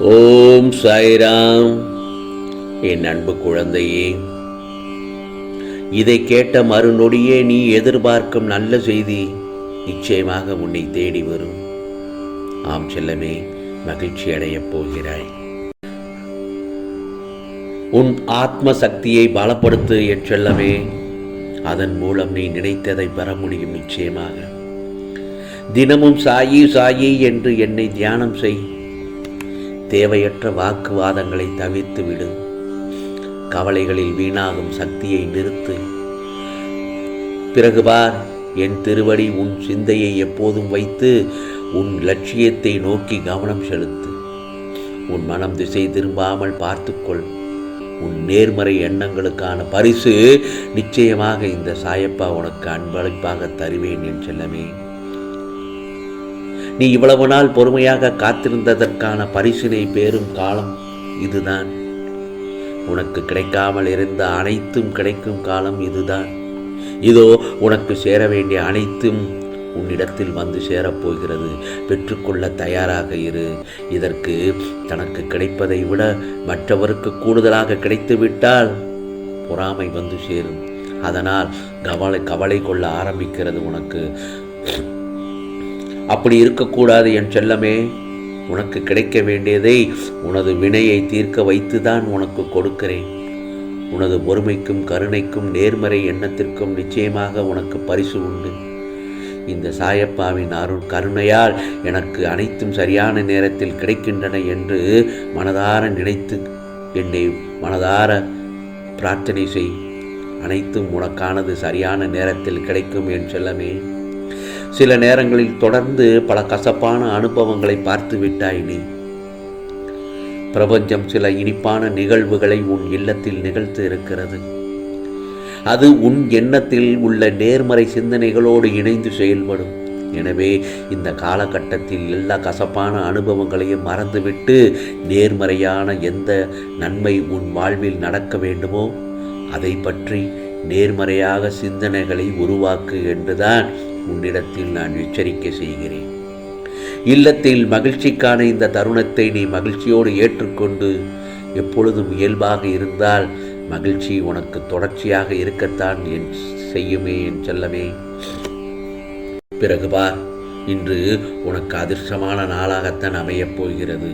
ஓம் சாய்ராம். என் அன்பு குழந்தையே இதை கேட்ட மறுநொடியே நீ எதிர்பார்க்கும் நல்ல செய்தி நிச்சயமாக உன்னை தேடி வரும். ஆம் செல்லமே மகிழ்ச்சி அடையப் போகிறாய். உன் ஆத்ம சக்தியை பலப்படுத்து என் செல்லமே. அதன் மூலம் நீ நினைத்ததை பெற முடியும் நிச்சயமாக. தினமும் சாயி சாயி என்று என்னை தியானம் செய். தேவையற்ற வாக்குவாதங்களை தவிர்த்து விடு. கவலைகளில் வீணாகும் சக்தியை நிறுத்து. பிறகு பார் என் திருவடி உன் சிந்தையை எப்போதும் வைத்து உன் லட்சியத்தை நோக்கி கவனம் செலுத்து. உன் மனம் திசை திரும்பாமல் பார்த்துக்கொள். உன் நேர்மறை எண்ணங்களுக்கான பரிசு நிச்சயமாக இந்த சாயப்பா உனக்கு அன்பளிப்பாக தருவேன் என் செல்லமே. நீ இவ்வளவு நாள் பொறுமையாக காத்திருந்ததற்கான பரிசினை பேரும் காலம் இதுதான். உனக்கு கிடைக்காமல் இருந்த அனைத்தும் கிடைக்கும் காலம் இதுதான். இதோ உனக்கு சேர வேண்டிய அனைத்தும் உன்னிடத்தில் வந்து சேரப்போகிறது. பெற்றுக்கொள்ள தயாராக இரு. இதற்கு தனக்கு கிடைப்பதை விட மற்றவருக்கு கூடுதலாக கிடைத்துவிட்டால் பொறாமை வந்து சேரும். அதனால் கவலை கவலை கொள்ள ஆரம்பிக்கிறது உனக்கு. அப்படி இருக்கக்கூடாது என் செல்லமே. உனக்கு கிடைக்க வேண்டியதை உனது வினையை தீர்க்க வைத்துதான் உனக்கு கொடுக்கிறேன். உனது பொறுமைக்கும் கருணைக்கும் நேர்மறை எண்ணத்திற்கும் நிச்சயமாக உனக்கு பரிசு உண்டு. இந்த சாயப்பாவின் அருள் கருணையால் எனக்கு அனைத்தும் சரியான நேரத்தில் கிடைக்கின்றன என்று மனதார நினைத்து என்னை மனதார பிரார்த்தனை செய். அனைத்தும் உனக்கானது சரியான நேரத்தில் கிடைக்கும் என் செல்லமே. சில நேரங்களில் தொடர்ந்து பல கசப்பான அனுபவங்களை பார்த்து விட்டாய் நீ. பிரபஞ்சம் சில இனிப்பான நிகழ்வுகளை உன் இல்லத்தில் நிகழ்த்து இருக்கிறது. அது உன் எண்ணத்தில் உள்ள நேர்மறை சிந்தனைகளோடு இணைந்து செயல்படும். எனவே இந்த காலகட்டத்தில் எல்லா கசப்பான அனுபவங்களையும் மறந்துவிட்டு நேர்மறையான எந்த நன்மை உன் வாழ்வில் நடக்க வேண்டுமோ அதை பற்றி நேர்மறையாக சிந்தனைகளை உருவாக்கு என்றுதான் உன்னிடத்தில் நான் எச்சரிக்கை செய்கிறேன். இல்லத்தில் மகிழ்ச்சிக்கான இந்த தருணத்தை நீ மகிழ்ச்சியோடு ஏற்றுக்கொண்டு எப்பொழுதும் இயல்பாக இருந்தால் மகிழ்ச்சி உனக்கு தொடர்ச்சியாக இருக்கத்தான் என் செய்யுமே என் செல்லமே. பிறகு பார் இன்று உனக்கு அதிர்ஷ்டமான நாளாகத்தான் அமையப் போகிறது.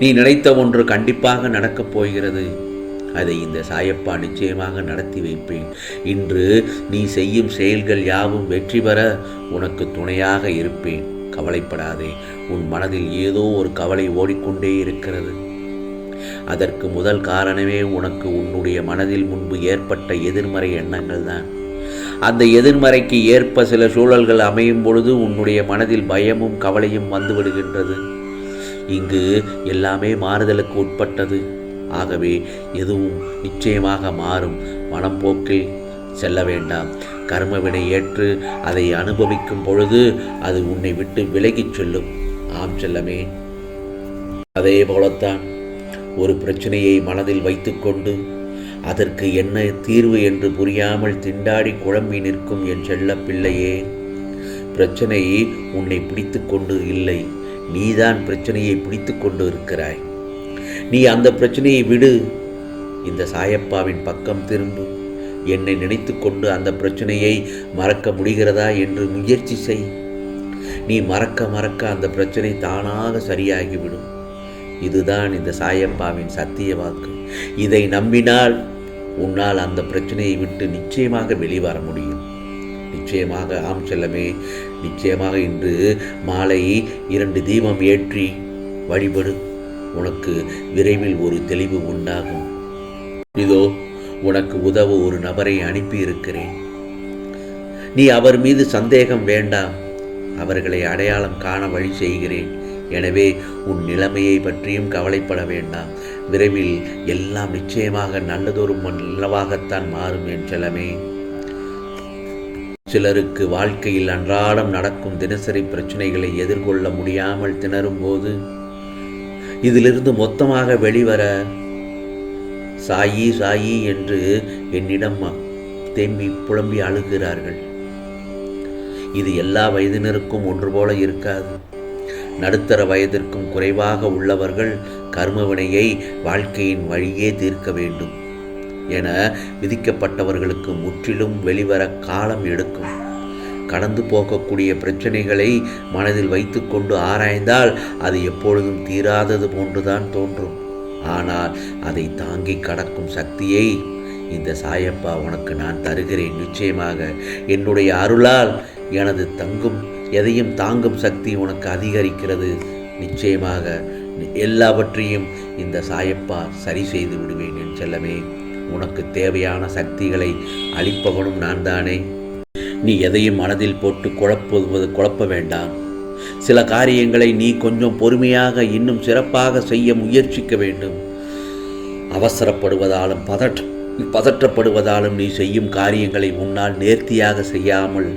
நீ நினைத்த ஒன்று கண்டிப்பாக நடக்கப் போகிறது. அதை இந்த சாயப்பா நிச்சயமாக நடத்தி வைப்பேன். இன்று நீ செய்யும் செயல்கள் யாவும் வெற்றி பெற உனக்கு துணையாக இருப்பேன். கவலைப்படாதே உன் மனதில் ஏதோ ஒரு கவலை ஓடிக்கொண்டே இருக்கிறது. அதற்கு முதல் காரணமே உனக்கு உன்னுடைய மனதில் முன்பு ஏற்பட்ட எதிர்மறை எண்ணங்கள் தான். அந்த எதிர்மறைக்கு ஏற்ப சில சூழல்கள் அமையும் பொழுது உன்னுடைய மனதில் பயமும் கவலையும் வந்துவிடுகின்றது இங்கு எல்லாமே மாறுதலுக்கு உட்பட்டது. ஆகவே எதுவும் நிச்சயமாக மாறும். மனப்போக்கில் செல்ல வேண்டாம். கர்மவினை ஏற்று அதை அனுபவிக்கும் பொழுது அது உன்னை விட்டு விலகிச் செல்லும். ஆம் செல்லமே. அதே போலத்தான் ஒரு பிரச்சனையை மனதில் வைத்துக்கொண்டு அதற்கு என்ன தீர்வு என்று புரியாமல் திண்டாடி குழம்பி நிற்கும் என் செல்ல பிள்ளையே. பிரச்சனை உன்னை பிடித்து கொண்டு இல்லை. நீதான் பிரச்சனையை பிடித்து கொண்டு இருக்கிறாய். நீ அந்த பிரச்சனையை விடு. இந்த சாயப்பாவின் பக்கம் திரும்பு. என்னை நினைத்து கொண்டு அந்த பிரச்சனையை மறக்க முடிகிறதா என்று முயற்சி செய். நீ மறக்க மறக்க அந்த பிரச்சனை தானாக சரியாகிவிடும். இதுதான் இந்த சாயப்பாவின் சத்திய வாக்கு. இதை நம்பினால் உன்னால் அந்த பிரச்சனையை விட்டு நிச்சயமாக வெளிவர முடியும். நிச்சயமாக ஆம் செல்லமே நிச்சயமாக இன்று மாலை இரண்டு தீபம் ஏற்றி வழிபடு. உனக்கு விரைவில் ஒரு தெளிவு உண்டாகும். இதோ உனக்கு உதவ ஒரு நபரை அனுப்பியிருக்கிறேன். நீ அவர் மீது சந்தேகம் வேண்டாம். அவர்களை அடையாளம் காண வழி செய்கிறேன். எனவே உன் நிலைமையை பற்றியும் கவலைப்பட வேண்டாம். விரைவில் எல்லாம் நிச்சயமாக நல்லதொரு நல்லவாகத்தான் மாறும் என் சிலருக்கு வாழ்க்கையில் அன்றாடம் நடக்கும் தினசரி பிரச்சனைகளை எதிர்கொள்ள முடியாமல் திணறும் போது இதிலிருந்து மொத்தமாக வெளிவர சாயி சாயி என்று என்னிடம் தேம்பி புலம்பி அழுகிறார்கள். இது எல்லா வயதினருக்கும் ஒன்று போல இருக்காது. நடுத்தர வயதிற்கும் குறைவாக உள்ளவர்கள் கர்மவினையை வாழ்க்கையின் வழியே தீர்க்க வேண்டும். என விதிக்கப்பட்டவர்களுக்கு முற்றிலும் வெளிவர காலம் எடுக்கும். கடந்து போகக்கூடிய பிரச்சனைகளை மனதில் வைத்துக்கொண்டு ஆராய்ந்தால் அது எப்பொழுதும் தீராதது போன்றுதான் தோன்றும். ஆனால் அதை தாங்கி கடக்கும் சக்தியை இந்த சாயப்பா உனக்கு நான் தருகிறேன் நிச்சயமாக. என்னுடைய அருளால் எனது தங்கும் எதையும் தாங்கும் சக்தி உனக்கு அதிகரிக்கிறது. நிச்சயமாக எல்லாவற்றையும் இந்த சாயப்பா சரி செய்து விடுவேன் என் செல்லமே. உனக்கு தேவையான சக்திகளை அளிப்பவனும் நான் தானே நீ எதையும் மனதில் போட்டு குழப்புவது குழப்ப வேண்டாம். சில காரியங்களை நீ கொஞ்சம் பொறுமையாக இன்னும் சிறப்பாக செய்ய முயற்சிக்க வேண்டும். அவசரப்படுவதாலும் பதற்ற பதற்றப்படுவதாலும் நீ செய்யும் காரியங்களை முன்னால் நேர்த்தியாக செய்யாமல்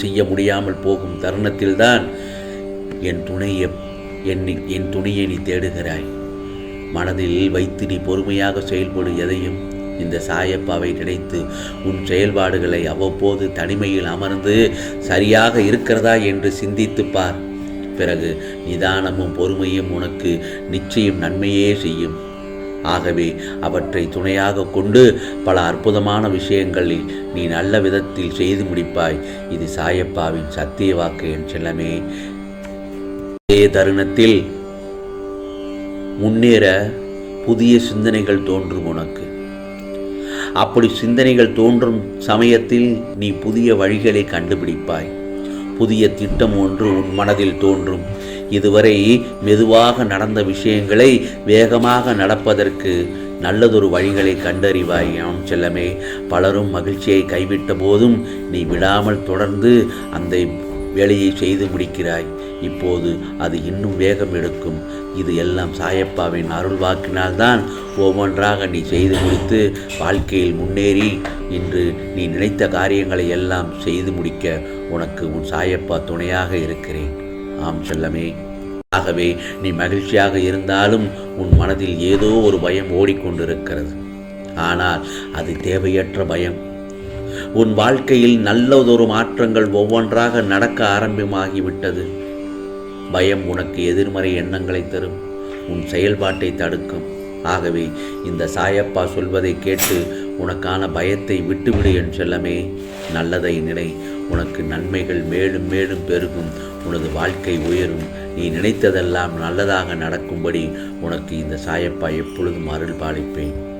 செய்ய முடியாமல் போகும் தருணத்தில்தான் என் துணையை என் என் துணையை நீ தேடுகிறாய். மனதில் வைத்து நீ பொறுமையாக செயல்படும் எதையும் இந்த சாயப்பாவை நினைத்து உன் செயல்பாடுகளை அவ்வப்போது தனிமையில் அமர்ந்து சரியாக இருக்கிறதா என்று சிந்தித்துப் பார். பிறகு நிதானமும் பொறுமையும் உனக்கு நிச்சயம் நன்மையே செய்யும். ஆகவே அவற்றை துணையாக கொண்டு பல அற்புதமான விஷயங்களில் நீ நல்ல விதத்தில் செய்து முடிப்பாய். இது சாயப்பாவின் சத்திய வாக்கு என் செல்லமே. இதே தருணத்தில் முன்னேற புதிய சிந்தனைகள் தோன்றும் உனக்கு. அப்படி சிந்தனைகள் தோன்றும் சமயத்தில் நீ புதிய வழிகளை கண்டுபிடிப்பாய். புதிய திட்டம் ஒன்று உன் மனதில் தோன்றும். இதுவரை மெதுவாக நடந்த விஷயங்களை வேகமாக நடப்பதற்கு நல்லதொரு வழிகளை கண்டறிவாய். ஆம் செல்லமே பலரும் மகிழ்ச்சியை கைவிட்ட போதும் நீ விடாமல் தொடர்ந்து அந்த வேலையை செய்து முடிக்கிறாய். இப்போது அது இன்னும் வேகம் எடுக்கும். இது எல்லாம் சாயப்பாவின் அருள் வாக்கினால்தான் ஒவ்வொன்றாக நீ செய்து முடித்து வாழ்க்கையில் முன்னேறி இன்று நீ நினைத்த காரியங்களை எல்லாம் செய்து முடிக்க உனக்கு உன் சாயப்பா துணையாக இருக்கிறேன். ஆம் செல்லமே. ஆகவே நீ மகிழ்ச்சியாக இருந்தாலும் உன் மனதில் ஏதோ ஒரு பயம் ஓடிக்கொண்டிருக்கிறது. ஆனால் அது தேவையற்ற பயம். உன் வாழ்க்கையில் நல்லதொரு மாற்றங்கள் ஒவ்வொன்றாக நடக்க ஆரம்பமாகிவிட்டது. பயம் உனக்கு எதிர்மறை எண்ணங்களை தரும். உன் செயல்பாட்டை தடுக்கும். ஆகவே இந்த சாயப்பா சொல்வதை கேட்டு உனக்கான பயத்தை விட்டுவிடு என் செல்லமே. நல்லதை நினை. உனக்கு நன்மைகள் மேலும் மேலும் பெருகும். உனது வாழ்க்கை உயரும். நீ நினைத்ததெல்லாம் நல்லதாக நடக்கும்படி உனக்கு இந்த சாயப்பா எப்பொழுதும் அருள் பாலிப்பேன்.